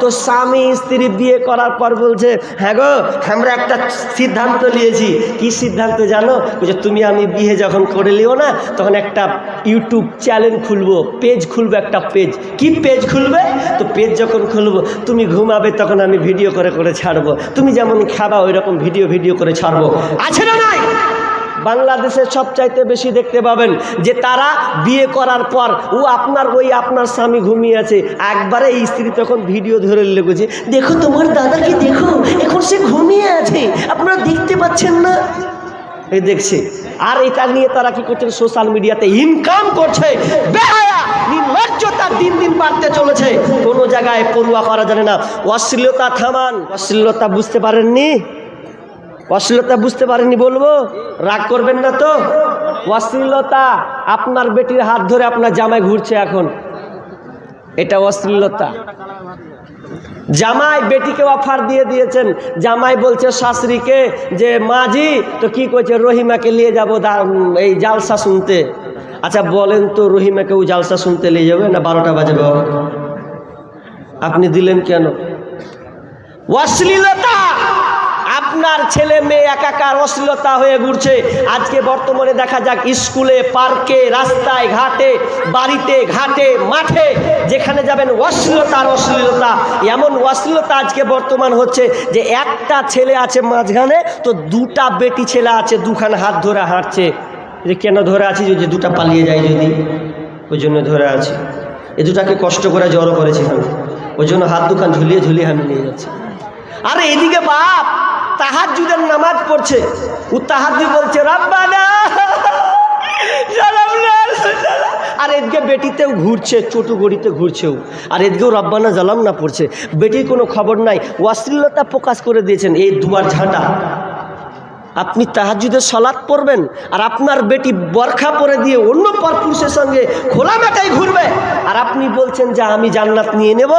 তো স্বামী স্ত্রী বিয়ে করার পর বলছে হ্যাঁ গো, আমরা একটা সিদ্ধান্ত নিয়েছি। কি সিদ্ধান্ত জানো? বলছে, তুমি আমি বিয়ে যখন করে লিও না, তখন একটা ইউটিউব চ্যানেল খুলবো, পেজ খুলবো, একটা পেজ। কি পেজ খুলবে? তো পেজ যখন খুলবো, তুমি ঘুমাবে, তখন আমি ভিডিও করে করে ছাড়বো। তুমি যেমন খাবা ওই রকম ভিডিও ভিডিও করে ছাড়বো। আছে না নাই? বাংলাদেশের সবচাইতে বেশি দেখতে পাবেন যে তারা বিয়ে করার পর ও আপনার ওই আপনার স্বামী ঘুমিয়ে আছে। একবারে এই স্ত্রী তখন ভিডিও ধরে লেগেছে দেখো তোমার দাদাকে দেখো, এখন সে ঘুমিয়ে আছে, আপনারা দেখতে পাচ্ছেন না? এই দেখছে, আর এটা নিয়ে তারা কি করছে, সোশ্যাল মিডিয়াতে ইনকাম করছে দিন দিন বাড়তে চলেছে। কোনো জায়গায় পড়ুয়া করা জানে না। অশ্লীলতা থামান, অশ্লীলতা বুঝতে পারেননি? অশ্লীলতা বুঝতে পারেনি বলব? রাগ করবেন না তো? অশ্লীলতা আপনার বেটির হাত ধরে আপনার জামাই ঘুরছে এখন। এটা অশ্লীলতা। জামাই বেটিকে অফার দিয়ে দিয়েছেন। জামাই বলছে, শাশুড়িকে যে, মাঝি, তো কি করছে রহিমাকে নিয়ে যাব এই জালসা শুনতে। আচ্ছা বলেন তো, রহিমাকে ও জালসা শুনতে নিয়ে যাবে না বারোটা বাজে আপনি দিলেন কেন? অশ্লীলতা! আপনার ছেলে মেয়ে একাকার অশ্লীলতা হয়ে ঘুরছে। আজকে বর্তমানে দেখা যাক স্কুলে, পার্কে, রাস্তায়, ঘাটে, বাড়িতে, ঘাটে, মাঠে যেখানে যাবেন অশ্লীলতার অশ্লীলতা। এমন অশ্লীলতা আজকে বর্তমান হচ্ছে যে একটা ছেলে আছে মাঝখানে, তো দুটা বেটি ছেলে আছে, দুখান হাত ধরে হাঁটছে। যে কেন ধরে আছি যদি দুটা পালিয়ে যায় যদি? ওই জন্য ধরে আছি। এ দুটাকে কষ্ট করে জড়ো করেছি ওই জন্য হাত দুখান ঝুলিয়ে ঝুলিয়ে আমি নিয়ে যাচ্ছি। আরে এদিকে বাপ! তাহার যুদের নামাজ পড়ছে। ও তাহার বলছে, রাব্বানা। আর এদিকে বেটিতেও ঘুরছে, ছোটো গড়িতে ঘুরছেও। আর এদিকেও রব্বানা জালাম না পড়ছে। বেটির কোনো খবর নাই। অশ্লীলতা প্রকাশ করে দিয়েছেন এই দুয়ার ঝাঁটা। আপনি তাহাজুদের সলাৎ পড়বেন আর আপনার বেটি বরখা পরে দিয়ে অন্য পর পুরুষের সঙ্গে খোলা মেটাই ঘুরবে। আর আপনি বলছেন যে, আমি জান্নাত নিয়ে নেব।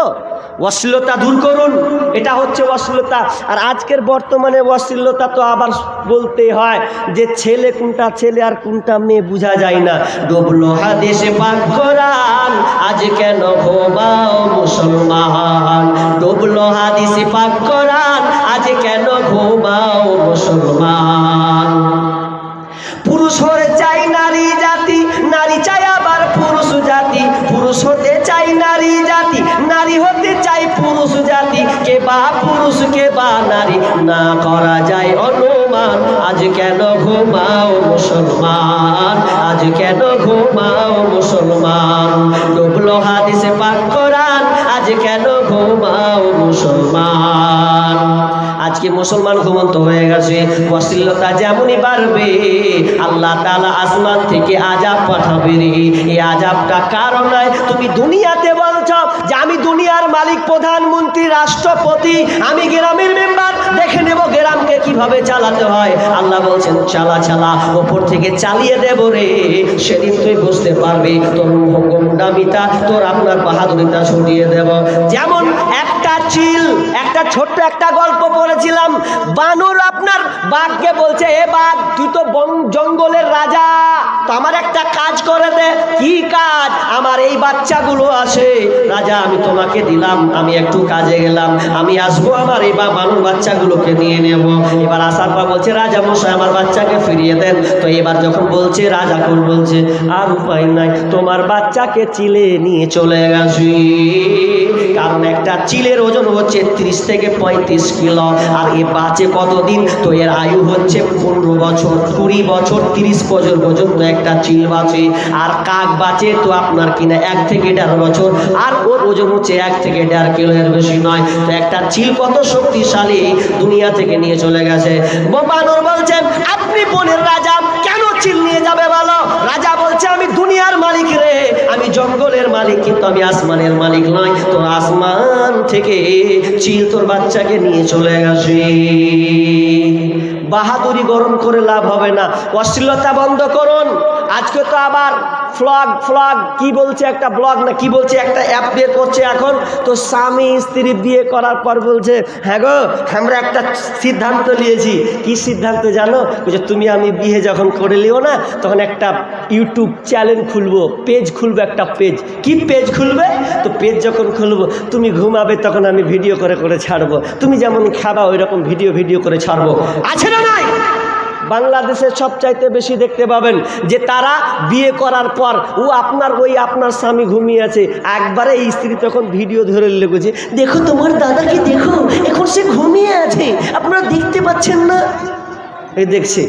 অশ্লীলতা দূর করুন। এটা হচ্ছে অশ্লীলতা আর আজকের বর্তমানে অশ্লীলতা তো আবার বলতে হয় যে ছেলে কোনটা ছেলে আর কোনটা মেয়ে বোঝা যায় না। ডুবলো হাদেশে পাক করান আজ কেন ঘুমাও মুসলমান? ডুবলো হাদিসে পাক করান আজ কেন ঘুমাও মুসলমান? করা যায় অনুমান। আজ কেন ঘুমাও মুসলমান? আজ কেন ঘুমাও মুসলমান? ডুবলো হাদিসে পাক করান আজ কেন ঘুমাও মুসলমান? আজকে মুসলমান ঘুমন্ত হয়ে গেছে অশ্লীলতা যেমনই বাড়বে, আল্লাহ তালা আসমান থেকে আজাব পাঠাবে রে। এই আজাবটা কারণ তুমি দুনিয়াতে বলছ যে আমি দুনিয়ার মালিক, প্রধানমন্ত্রী, রাষ্ট্রপতি, আমি গ্রামের মেম্বার, দেখে নেব গ্রামকে কীভাবে চালাতে হয়। আল্লাহ বলছেন, চালা চালা, ওপর থেকে চালিয়ে দেব রে। সেদিন তুই বুঝতে পারবি, তোর মুখগুন্ডামিতা তোর আপনার বাহাদুরিতা ছুটিয়ে দেব। যেমন একটা চিল, একটা ছোট্ট একটা গল্প পড়েছিলাম। বানর আপনার বাঘকে বলছে, এ বাঘ, তুই তো জঙ্গলের রাজা। তো আমার একটা কাজ করে দে। কি কাজ? আমার এই বাচ্চাগুলো আসে রাজা, আমি তোমাকে দিলাম, আমি একটু কাজে গেলাম। আমি আসব আমার এই বা বাচ্চাগুলোকে নিয়ে নেব। এবার আসার পর বলছে, রাজা মশাই, আমার বাচ্চাকে ফিরিয়ে দেন। তো এবার যখন বলছে, রাজা কোন বলছে, আর উপায় নাই, তোমার বাচ্চাকে চিলে নিয়ে চলে গেছি। কারণ একটা চিলের ওজন হচ্ছে ত্রিশ থেকে পঁয়ত্রিশ কিলো, আর এ বাঁচে কতদিন? তো এর আয়ু হচ্ছে পনেরো বছর, কুড়ি বছর, তিরিশ বছর পর্যন্ত একটা চিল বাঁচে, আর কাক বাঁচে তো আপনার কিনা এক থেকে দেড় বছর, আর ওর ওজন হচ্ছে এক থেকে দেড় কিলো এর বেশি নয়। তো একটা চিল কত শক্তিশালী দুনিয়া থেকে নিয়ে চলে গেছে। বানর বলছেন, আপনি বনের রাজা, কেন চিল নিয়ে যাবে বলো? রাজা বলছে, আমি দুনিয়ার মালিক রে, আমি জঙ্গলের মালিক, কিন্তু আমি আসমানের মালিক নয়। তোর আসমান থেকে চিল তোর বাচ্চাকে নিয়ে চলে গেছে। বাহাদুরি গরম করে লাভ হবে না। অশ্লীলতা বন্ধ করুন। আজকে তো আবার ফ্লগ ফ্লগ, কি বলছে একটা ব্লগ না কি বলছে একটা অ্যাপ বের করছে এখন? তো স্বামী স্ত্রী বিয়ে করার পর বলছে হ্যাঁ গো, আমরা একটা সিদ্ধান্ত নিয়েছি। কি সিদ্ধান্ত জানো? বলছে, তুমি আমি বিয়ে যখন করে নিও না, তখন একটা ইউটিউব চ্যানেল খুলবো পেজ খুলবো, একটা পেজ কি পেজ খুলবে? তো পেজ যখন খুলবো, তুমি ঘুমাবে, তখন আমি ভিডিও করে করে ছাড়বো। তুমি যেমন খাবা ওই রকম ভিডিও ভিডিও করে ছাড়বো। আছে না নাই? বাংলাদেশে সবচাইতে বেশি দেখতে পাবেন যে তারা বিয়ে করার পর, ও আপনার ওই আপনার স্বামী ঘুমিয়ে আছে। একবারে এই স্ত্রী তখন ভিডিও ধরে লেগেছে দেখো তোমার দাদাকে দেখো, এখন সে ঘুমিয়ে আছে, আপনারা দেখতে পাচ্ছেন না। এই দেখছে।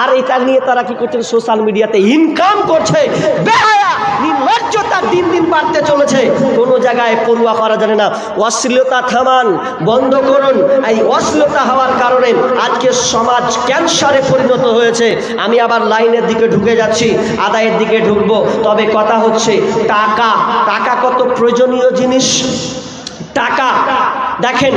আর এটা নিয়ে তারা কি করছেন? সোশ্যাল মিডিয়াতে ইনকাম করছে। বেহায়া নির্লজ্জতা দিন দিন বাড়তে চলেছে কোনো জায়গায় পড়ুয়া করা জানে না। অশ্লীলতা থামান, বন্ধ করুন। এই অশ্লীলতা হওয়ার কারণে আজকে সমাজ ক্যান্সারে পরিণত হয়েছে। আমি আবার লাইনের দিকে ঢুকে যাচ্ছি, আদায়ের দিকে ঢুকবো। তবে কথা হচ্ছে, টাকা টাকা কত প্রয়োজনীয় জিনিস? টাকা দেখেন,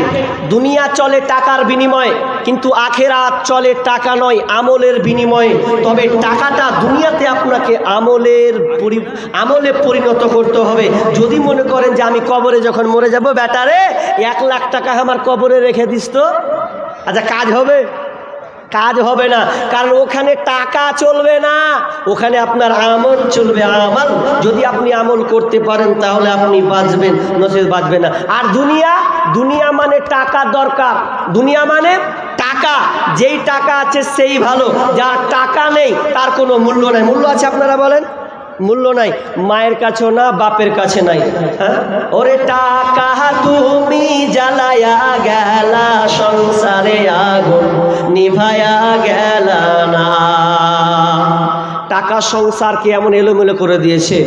দুনিয়া চলে টাকার বিনিময়ে, কিন্তু আখেরাত চলে টাকা নয়, আমলের বিনিময়ে। তবে টাকাটা দুনিয়াতে আপনাকে আমলের আমলে পরিণত করতে হবে। যদি মনে করেন যে আমি কবরে যখন মরে যাব, ব্যাটারে, এক লাখ টাকা আমার কবরে রেখে দিস তো। আচ্ছা কাজ হবে? কাজ হবে না, কারণ ওখানে টাকা চলবে না। ওখানে আপনার আমল চলবে, আমল। যদি আপনি আমল করতে পারেন, তাহলে আপনি বাঁচবেন নচেত বাঁচবে না। আর দুনিয়া দুনিয়া মানে টাকা দরকার। দুনিয়া মানে টাকা। যেই টাকা আছে, সেই ভালো। যার টাকা নেই, তার কোনো মূল্য নেই। মূল্য আছে আপনারা বলেন? মূল্য নাই, মায়ের কাছেও না, বাপের কাছে নাই। হ্যাঁ? ওরে টাকা তুমি জ্বালায়া গেলা, সংসারে আগুন নিভায়া গেলা না। টাকা সংসারকে এমন এলোমেলো করে দিয়েছে?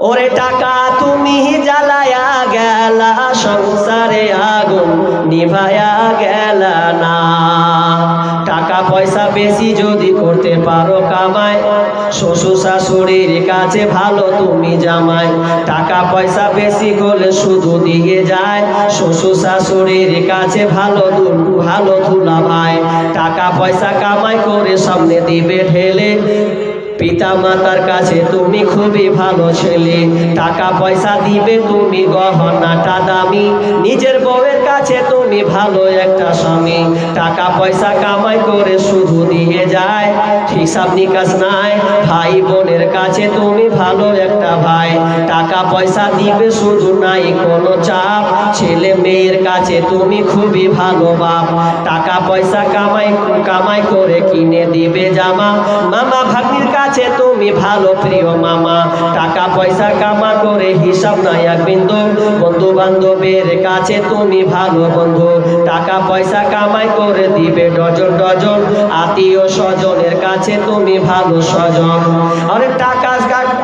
ওরে টাকা তুমি জ্বালায়া গেলা, সংসারে আগুন নিভায়া গেলা না। টাকা পয়সা বেশি যদি করতে পারো কামাই। শ্বশুর শাশুড়ির কাছে ভালো, তুমি জামাই। টাকা পয়সা বেশি করলে শুধু দিয়ে যায়। শ্বশুর শাশুড়ির কাছে ভালো ভালো, ধুলা ভাই। টাকা পয়সা কামাই করে সামনে দিবে ঢেলে পিতা মাতার কাছে তুমি খুবই ভালো ছেলে। টাকা পয়সা দিবে তুমি গহনাটা দামি। নিজের বউয়ের কাছে তুমি ভালো একটা স্বামী। টাকা পয়সা কামাই করে শুধু দিয়ে যায়। হিসাব নিকাশ নাই। ভাই বোনের কাছে তুমি ভালো একটা ভাই। টাকা পয়সা দিবে শুধু নাই কোনো চাপ। ছেলে মেয়ের কাছে তুমি খুবই ভালো বাপ। টাকা পয়সা কামাই কামাই করে কিনে দিবে জামা। মামা ভাগ্নির কাছে তুমি ভালো প্রিয় মামা। টাকা পয়সা কামা করে হিসাব নাই এক বিন্দু। বন্ধু বান্ধবের কাছে তুমি ভালো বন্ধু টাকা পয়সা কামাই করে দিবে ডজন ডজন। আত্মীয় স্বজনের কাছে তুমি ভালো স্বজন। আরে টাকা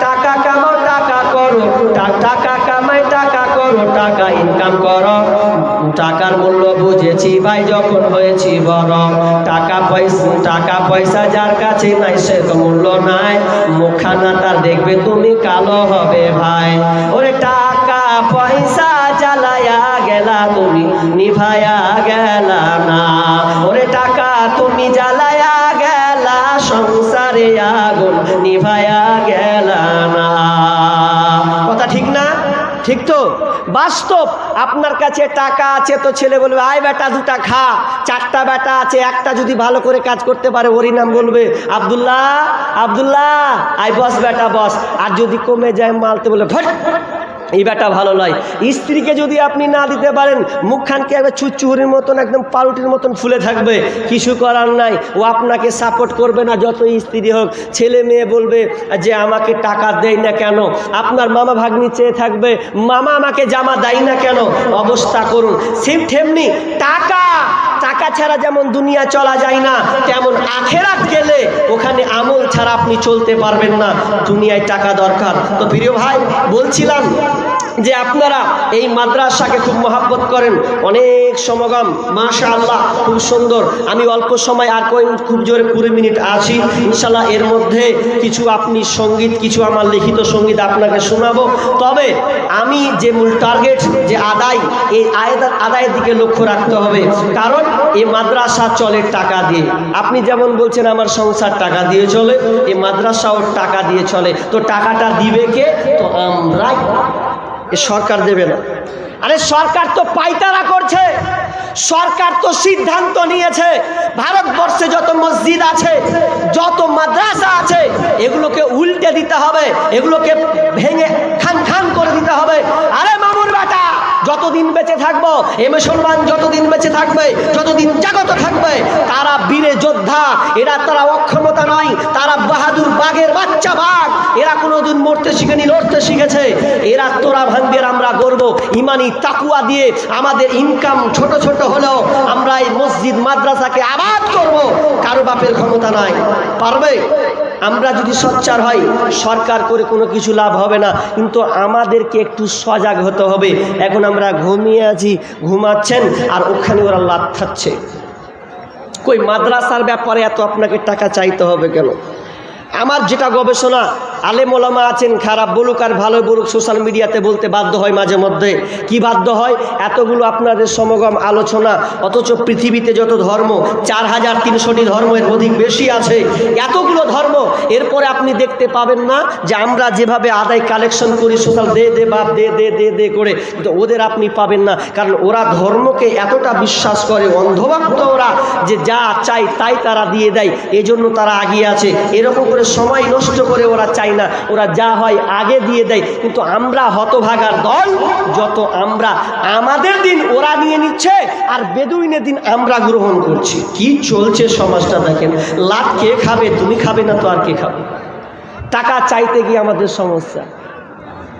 টাকা কামাও, টাকা করো। টাকা কামাই, টাকা করো, টাকা ইনকাম করো। টাকার মূল্য বুঝেছি ভাই, যখন হয়েছি বড়। টাকা পয়সা টাকা পয়সা যার কাছে নাই, সে তো মূল্য নাই। মুখানা তার দেখবে তুমি কালো হবে ভাই। ওরে টাকা তুমি নিভায়া গেলা না। ওরে টাকা তুমি জ্বালায়া গেলা, সংসারে আগুন নিভায়া গেলা না। কথা ঠিক না? ঠিক তো? বাস্তব, আপনার কাছে টাকা আছে তো ছেলে বলবে, আয় বেটা, দুটা খা। চারটা বেটা আছে, একটা যদি ভালো করে কাজ করতে পারে, ওরই নাম বলবে, আবদুল্লাহ আবদুল্লাহ, আয় বস বেটা, বস। আর যদি কমে যায় মালতে বলে ফট এই ব্যাটা ভালো নয়। স্ত্রীকে যদি আপনি না দিতে পারেন, মুখখানকে একবার চুচ্চুহুরির মতন, একদম পাউরুটির মতন ফুলে থাকবে। কিছু করার নাই। ও আপনাকে সাপোর্ট করবে না যত স্ত্রী হোক। ছেলে মেয়ে বলবে যে, আমাকে টাকা দেয় না কেন? আপনার মামা ভাগ্নি চেয়ে থাকবে। মামা আমাকে জামা দেয় না কেন? অবস্থা করুন। সেম ঠেমনি টাকা টাকা ছাড়া যেমন দুনিয়া চলা যায় না, তেমন আখেরাত গেলে ওখানে আমল ছাড়া আপনি চলতে পারবেন না। দুনিয়ায় টাকা দরকার। তো প্রিয় ভাই, বলছিলাম যে আপনারা এই মাদ্রাসাকে খুব মহাব্বত করেন। অনেক সমাগম মাশা আল্লাহ খুব সুন্দর। আমি অল্প সময় আর কয়েক খুব জোরে কুড়ি মিনিট আছি। ইনশাল্লাহ এর মধ্যে কিছু আপনি সংগীত, কিছু আমার লিখিত সংগীত আপনাকে শোনাবো। তবে আমি যে মূল টার্গেট যে আদায়, এই আয়দার আদায়ের দিকে লক্ষ্য রাখতে হবে। কারণ এই মাদ্রাসা চলে টাকা দিয়ে। আপনি যেমন বলছেন, আমার সংসার টাকা দিয়ে চলে, এই মাদ্রাসাও টাকা দিয়ে চলে। তো টাকাটা দিবে কে? তো আমরাই। এ সরকার দেবে না। আরে সরকার তো পাইতারা করছে। সরকার তো সিদ্ধান্ত নিয়েছে। ভারতবর্ষে যত মসজিদ আছে, যত মাদ্রাসা আছে, এগুলোকে উল্টে দিতে হবে। এগুলোকে ভেঙে খান খান করে দিতে হবে। আরে বেটা যতদিন বেঁচে থাকব, এ মুসলমান যতদিন বেঁচে থাকবে, যতদিন জাগত থাকবে, তারা বীরে যোদ্ধা, এরা তারা অক্ষমতা নয়, তারা বাহাদুর বাঘের বাচ্চা বাঘ, এরা কোনোদিন মরতে শিখেনি, লড়তে শিখেছে। এরা তোরা ভাঙবে আর আমরা গর্ব, ইমানি তাকুয়া দিয়ে আমাদের ইনকাম ছোট ছোট হলেও আমরা এই মসজিদ, মাদ্রাসাকে আবাদ করব। কারও বাপের ক্ষমতা নাই। পারবে? আমরা যদি সচ্চার হই, সরকার করে কোনো কিছু লাভ হবে না। কিন্তু আমাদেরকে একটু সজাগ হতে হবে। এখন আমরা ঘুমিয়ে আছি, ঘুমাচ্ছেন, আর ওখানে ওরা লাভ খাচ্ছে। কই, মাদ্রাসার ব্যাপারে এত আপনাকে টাকা চাইতে হবে কেন? আমার যেটা গবেষণা আলেমোলামা আছেন, খারাপ বলুক আর ভালো বলুক সোশ্যাল মিডিয়াতে বলতে বাধ্য হয় মাঝে মধ্যে। কি বাধ্য হয়? এতগুলো আপনাদের সমাগম আলোচনা, অথচ পৃথিবীতে যত ধর্ম, চার হাজার তিনশোটি ধর্মের অধিক বেশি আছে। এতগুলো ধর্ম, এরপরে আপনি দেখতে পাবেন না যে আমরা যেভাবে আদায় কালেকশন করি সোশ্যাল দে দে, বাপ, দে দে দে দে করে, কিন্তু ওদের আপনি পাবেন না। কারণ ওরা ধর্মকে এতটা বিশ্বাস করে, অন্ধভক্ত ওরা, যে যা চাই তাই তারা দিয়ে দেয়। এজন্য তারা আগিয়ে আছে। এরকম করে সময় নষ্ট করে ওরা চায় না। ওরা যা হয় আগে দিয়ে দেয়। কিন্তু আমরা হতভাগার দল যত আমরা আমাদের দিন ওরা নিয়ে নিচ্ছে আর বেদুইনের দিন আমরা গ্রহণ করছি। কি চলছে সমাজটা দেখেন। লাভ কে খাবে তুমি খাবে না তো আর কে খাবে? টাকা চাইতে গিয়ে আমাদের সমস্যা।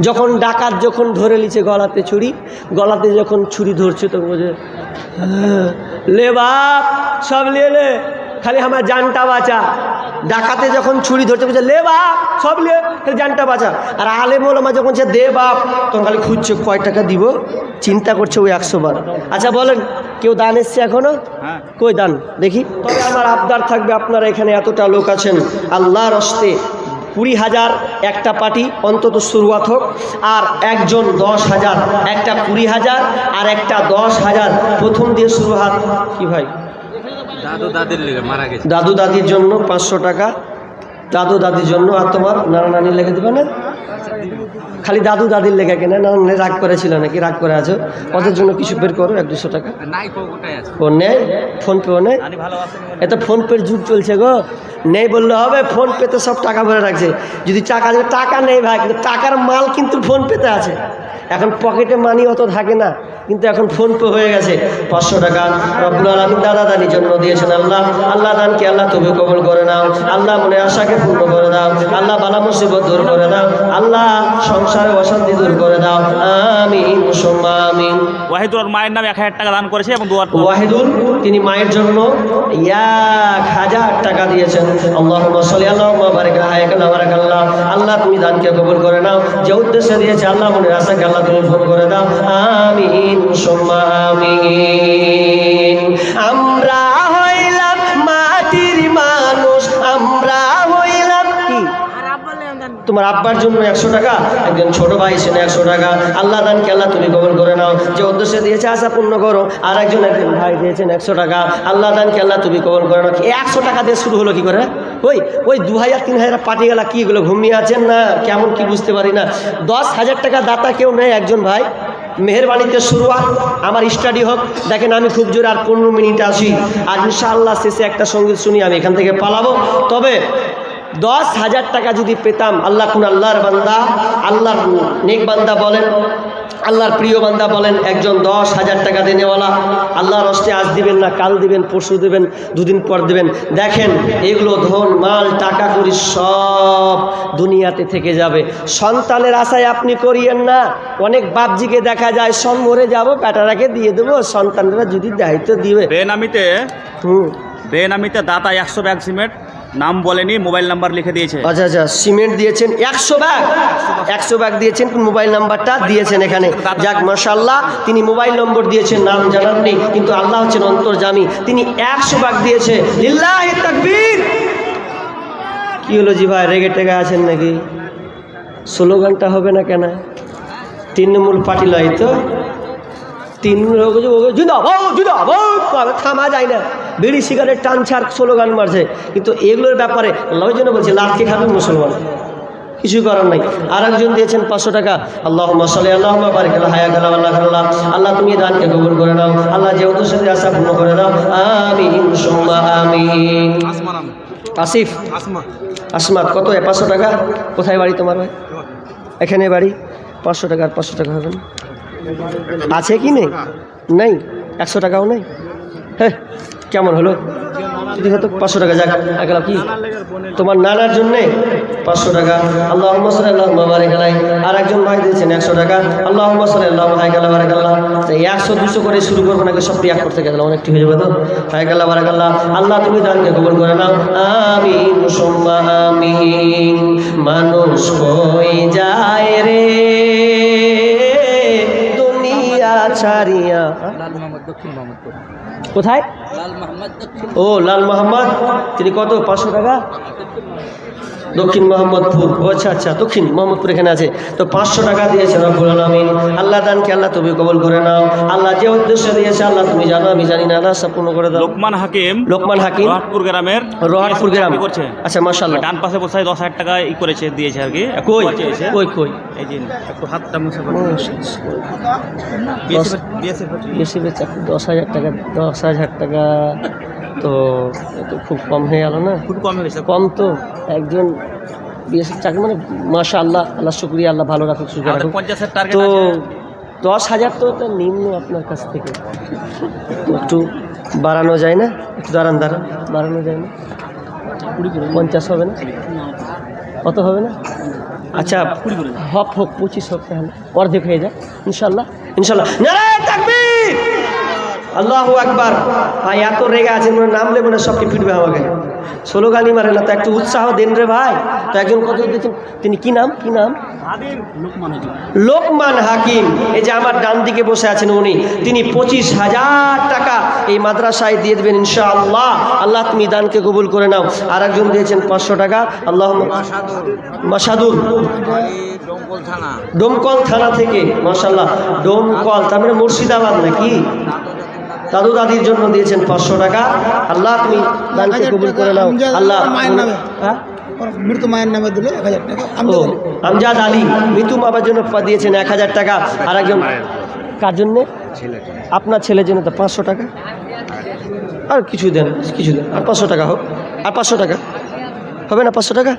যখন ডাকাত যখন ধরে নিচ্ছে গলাতে ছুরি গলাতে যখন ছুরি ধরছে তো "হ্যাঁ, লে বাপ সব লে খালি আমার জানটা বাঁচা। ডাকাতে যখন ছুরি ধরতে বলছে লে বাপ সব লে জানটা বাঁচা। আর আলে মোলামা যখন সে দে বাপ তখন খালি খুঁজছে কয় টাকা দিব? চিন্তা করছে ওই একশো বার। আচ্ছা বলেন কেউ দান এসছে এখনও? কই দান? দেখি। তবে আমার আবদার থাকবে আপনারা এখানে এতটা লোক আছেন। আল্লাহর হস্তে কুড়ি হাজার একটা পার্টি অন্তত শুরুয়াত হোক আর একজন দশ হাজার একটা কুড়ি হাজার আর একটা দশ হাজার প্রথম দিয়ে শুরু হাত কি ভাই? দাদু দাদির জন্য পাঁচশো টাকা, দাদু দাদির জন্য, আর তোমার নানা নানি লেগে দেবে না? খালি দাদু দাদির লেগে কেনা নানি রাগ করেছিল নাকি? রাগ করে আছো? ওদের জন্য কিছু বের করো এক দুশো টাকা। নাই নেই? ফোন নেই? নানি ভালোবাসেন এত ফোন পের যুগ চলছে গো। নেই বললে হবে ফোন পেতে সব টাকা ভরে রাখছে। যদি টাকা টাকা নেই ভাই কিন্তু টাকার মাল কিন্তু ফোন পেতে আছে। এখন পকেটে মানি অত থাকে না কিন্তু এখন ফোন পে হয়ে গেছে। পাঁচশো টাকা রব্বুল আলমিন দাদা দানির জন্য দিয়েছেন আল্লাহ। আল্লাহ দানকে আল্লাহ তুমি কবল করে দাও আল্লাহ মনে আশাকে পূর্ণ করে দাও। আল্লাহ বালা মুসিবত দূর সংসারে অশান্তি দূর করে দাও। আমিন মুসম্মা আমিন। ওয়াহিদুর মায়ের নামে এক হাজার টাকা দান করেছে এবং দুয়ার ওয়াহিদুল তিনি মায়ের জন্য এক হাজার টাকা দিয়েছেন। আল্লাহ সাল্লি আল্লাহ বারিক হায়াকাল্লাহ বারাকাল্লাহ আল্লাহ তুমি দানকে কবুল করে নাও। যে উদ্দেশ্যে দিয়েছে আল্লাহ মনে আশাকে আল্লাহ তুমি ফোন করে দাও। আমিন সুম্মা আমিন। আমরা তোমার আব্বার জন্য একশো টাকা, একজন ছোট ভাই সেনে একশো টাকা। আল্লাহ দানকে আল্লাহ তুমি কবল করে নাও। যে উদ্দেশ্যে দিয়েছে, আশা পূর্ণ করো। আর একজন একজন ভাই দিয়েছেন একশো টাকা। আল্লাহ দানকে আল্লাহ তুমি কবল করে নাও। একশো টাকা দিয়ে শুরু হলো কি করে? ওই ওই দু হাজার, তিন হাজার পাঠিয়ে গেলা কি এগুলো ঘুমিয়ে আছেন না? কেমন কি বুঝতে পারি না। দশ হাজার টাকা দাতা কেউ নেয় একজন ভাই। মেহরবানিতে শুরুয়াত, আমার স্টাডি হোক। দেখেন আমি খুব জোরে আর পনেরো মিনিট আসি আর ইনশাআল্লাহ শেষে একটা সংগীত শুনি, আমি এখান থেকে পালাবো। তবে দশ হাজার টাকা যদি পেতাম আল্লাহ কোন আল্লাহর বান্দা আল্লাহর নেক বান্দা বলেন আল্লাহর প্রিয় বান্দা বলেন একজন দশ হাজার টাকা দেনেওয়ালা আল্লাহর হস্তে আজ দিবেন না কাল দিবেন পরশু দেবেন দুদিন পর দেবেন। দেখেন এগুলো ধন মাল টাকা করি সব দুনিয়াতে থেকে যাবে। সন্তানের আশায় আপনি করিয়েন না অনেক বাপজিকে দেখা যায় সন মরে যাব বেটারাকে দিয়ে দেবো সন্তানরা যদি দায়িত্ব দিবে। বেনামিতে হুম। বেনামিতে দাতা একশো ব্যাগ সিমেন্ট নাম বলেনি, মোবাইল নাম্বার লিখে দিয়েছে। আচ্ছা আচ্ছা সিমেন্ট দিয়েছেন, একশো ব্যাগ? একশো ব্যাগ দিয়েছেন মোবাইল নাম্বারটা দিয়েছেন এখানে। যাক মাসাল্লাহ তিনি মোবাইল নম্বর দিয়েছেন, নাম জানার নেই, কিন্তু আল্লাহ হচ্ছেন অন্তর্জামী। তিনি একশো ব্যাগ দিয়েছে কি হলো জি ভাই, রেগে টেগে আছেন নাকি? স্লোগানটা হবে না কেন? তৃণমূল পার্টি লয় তো? তৃণমূল জিন্দাবাদ জিন্দাবাদ থামা যায় না। বিড়ি সিগারেট টান ছাড় স্লোগান মারছে। কিন্তু এগুলোর ব্যাপারে আল্লাহর জন্য বলছে লাঠি খাবেন মুসলমান? কিছু করার নাই। আর একজন দিয়েছেন পাঁচশো টাকা। আল্লাহ মশালে আল্লাহ বারিক হায়া গেলাম আল্লাহ আল্লাহ। আল্লাহ তুমি দানকে কবুল করে নাও। আল্লাহ যেহেতু সাথে আশা পূর্ণ করে আমিন সুম্মা আমিন। আসিফ? আসমাত কত? এ পাঁচশো টাকা? কোথায় বাড়ি তোমার ভাই? এখানে বাড়ি? পাঁচশো টাকা আর পাঁচশো টাকা হবে না। আছে কি নেই? নেই? একশো টাকাও নেই? হ্যাঁ কেমন হলো? যদি হতো পাঁচশো টাকা যাক আগলা কি? তোমার নানার জন্যে পাঁচশো টাকা। আল্লাহ আর একজন ভাই দিয়েছেন একশো টাকা। আল্লাহ আল্লাহ হাই গাল্লাহ বারেকাল্লাহ। একশো, দুশো করে শুরু করব, নাকি সব পিয়াক করতে গেলাম, অনেকটি হয়ে যাবে তো? হাই গাল্লাহ বারেকাল্লাহ। আল্লাহ, তুমি দানকে কবুল করে নাও। সোম্মা মানুষ কই যায় রে। দুনিয়া ছাড়িয়া লাল মোহাম্মদ দক্ষিণ মোহাম্মদপুর কোথায়? লাল ও লাল মোহাম্মদ তিনি কত? পাঁচশো টাকা? দক্ষিণ মোহাম্মদপুর। ও আচ্ছা আচ্ছা দক্ষিণ মোহাম্মদপুর এখানে আছে। তো পাঁচশো টাকা দিয়েছে রব্বুল আলমিন। আল্লাহ দানকে আল্লাহ তুমি কবল করে নাও। আল্লাহ যে উদ্দেশ্য দিয়েছে আল্লাহ তুমি জানো আমি জানি না আল্লাহ সব পূর্ণ করে দাও। লোকমান হাকিম লোকমান হাকিম রহাটপুর গ্রামের রোহাটপুর গ্রাম। করছে? আচ্ছা মার্শাল্লাহ ডান পাশে বসে দশ হাজার টাকা ই করেছে দিয়েছে আর কি। কই? কই কই? এই যে একটু হাতটা মুছে দশ- বেশি বেচা দশ হাজার টাকা দশ হাজার টাকা। তো খুব কম হয়ে গেল না? খুব কম হয়েছে কম তো একজন বিএসএফ চাকরি মানে মাসা আল্লাহ আল্লাহ শুক্রিয়া আল্লাহ ভালো রাখুক টার্গেট তো দশ হাজার তো ওটা নিম্ন আপনার কাছ থেকে। একটু বাড়ানো যায় না? একটু দাঁড়ান দাঁড়ান। বাড়ানো যায় না? পঞ্চাশ হবে না? কত হবে না? আচ্ছা হক হোক পঁচিশ হোক তাহলে অর্ধেক হয়ে যায়। ইনশাল্লাহ ইনশাল্লাহ আল্লাহ আকবার। ভাই এত রেগে আছে নাম নেবে না সবকে পিটবে আমাকে। ষোলো গালি মারে না তো একটু উৎসাহ দেন রে ভাই। তো একজন কত দিয়েছেন তিনি কি নাম? কি নাম? লোকমান হাকিম। এই যে আমার ডান দিকে বসে আছেন উনি তিনি পঁচিশ হাজার টাকা এই মাদ্রাসায় দিয়ে দেবেন ইনশাআল্লাহ। আল্লাহ তুমি দানকে কবুল করে নাও। আর একজন দিয়েছেন পাঁচশো টাকা। আল্লাহ মাসাদুর ডোমকল থানা। থেকে মাসাল্লাহ ডোমকল তার মানে মুর্শিদাবাদ নাকি? দাদু দাদির জন্য দিয়েছেন পাঁচশো টাকা। আল্লাহ তুমি দানকে কবুল করে নাও। আল্লাহ হ্যাঁ? ওর মায়ের নামে দিলে এক হাজার টাকা। আমজাদ আলী মিতু বাবার জন্য দিয়েছেন এক হাজার টাকা। আর একজন কার জন্যে? আপনার ছেলের জন্য তো পাঁচশো টাকা। আর কিছু দেন কিছু দেন। আর পাঁচশো টাকা হোক। আর পাঁচশো টাকা। হবে না পাঁচশো টাকা?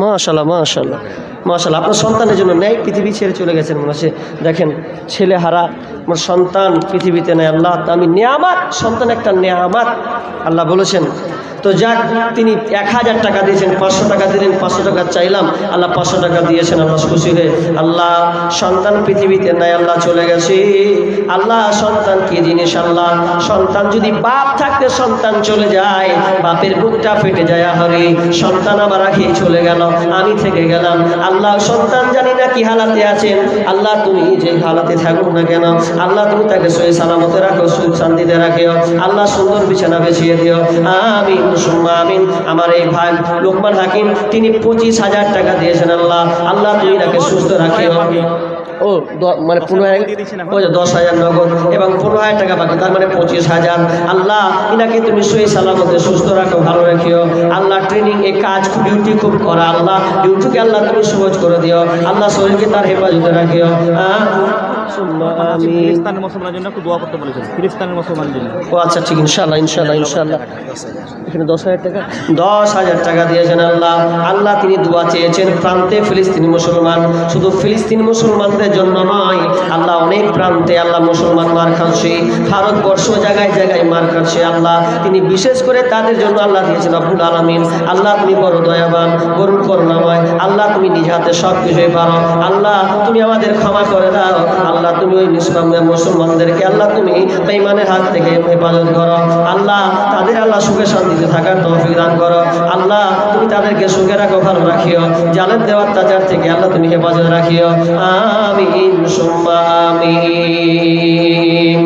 মাশাল্লাহ মাশাল্লাহ। মাশাল্লাহ আপনার সন্তানের জন্য ন্যায় পৃথিবী ছেড়ে চলে গেছেন হচ্ছে। দেখেন, ছেলে হারা, আমার সন্তান পৃথিবীতে নেয় আল্লাহ, আমি নেয়ামাত, সন্তান একটা নেয়ামাত, আল্লাহ বলেছেন তো যাক, তিনি এক হাজার টাকা দিয়েছেন, পাঁচশো টাকা দিলেন, পাঁচশো টাকা চাইলাম, আল্লাহ পাঁচশো টাকা দিয়েছেন, আল্লাহ খুশি হয়ে, আল্লাহ সন্তান পৃথিবীতে নাই, আল্লাহ চলে গেছে। আল্লাহ সন্তান কি জিনিস, আল্লাহ? সন্তান যদি বাপ থাকতে সন্তান চলে যায়, বাপের বুকটা ফেটে যায় হরে সন্তান আমার আগে চলে গেল, আমি থেকে গেলাম। আল্লাহ সন্তান জানি না কি হালাতে আছেন আল্লাহ তুমি যে হালাতে থাকুক না কেন, আল্লাহ তুমি তাকে সই সালামতে রাখো, সুখ শান্তিতে রাখিও, আল্লাহ সুন্দর বিছানা বেছিয়ে দিও, আমিন। আমার এই ভাই লোকমান হাকিম, তিনি পঁচিশ হাজার টাকা দিয়েছেন আল্লাহ। আল্লাহ তুমি তাকে সুস্থ রাখিও। ও মানে পনেরো হাজার দশ হাজার নগদ এবং পনেরো হাজার টাকা বাকি, তার মানে পঁচিশ হাজার। আল্লাহ, ইনাকে তুমি সই সালামতে সুস্থ রাখো, ভালো রাখিও। আল্লাহ ট্রেনিং এ কাজ ডিউটি খুব করা। আল্লাহ ডিউটিকে আল্লাহ তুমি সহজ করে দিও। আল্লাহ শরীরকে তার হেফাজতে রাখিও। আমিন ফিলিস্তানের মুসলমানের জন্য একটু দোয়া করতে বলেছেন। ফিলিস্তানের মুসলমানের জন্য। ও আচ্ছা ঠিক ইনশাল্লাহ ইনশাল্লাহ ইনশাল্লাহ এখানে দশ হাজার টাকা? দশ হাজার টাকা দিয়েছেন আল্লাহ। আল্লাহ তিনি দোয়া চেয়েছেন প্রান্তে ফিলিস্তিনি মুসলমান। শুধু ফিলিস্তিন মুসলমানদের জন্য নয় আল্লাহ অনেক প্রান্তে আল্লাহ মুসলমান মার খাচ্ছে ভারতবর্ষ জায়গায় জায়গায় মার খাচ্ছে আল্লাহ। তিনি বিশেষ করে তাদের জন্য আল্লাহ দিয়েছেন আব্বুল আলমিন। আল্লাহ তুমি বড় দয়াবান করুণ করুণাময়। আল্লাহ তুমি নিজ হাতে সব কিছুই পারো। আল্লাহ তুমি আমাদের ক্ষমা করে দাও। আল্লাহ তুমি ওই নিষ্পাম মুসলমানদেরকে আল্লাহ তুমি বেঈমানের হাত থেকে হেফাজত করো। আল্লাহ তাদের আল্লাহ সুখে শান্তিতে থাকার তৌফিক দান করো। আল্লাহ তুমি তাদেরকে সুখে রাখো, ভালো রাখিও। জালের দেওয়ার তাজার থেকে আল্লাহ তুমি হেফাজত রাখিও। আমিন, সুম্মা আমিন।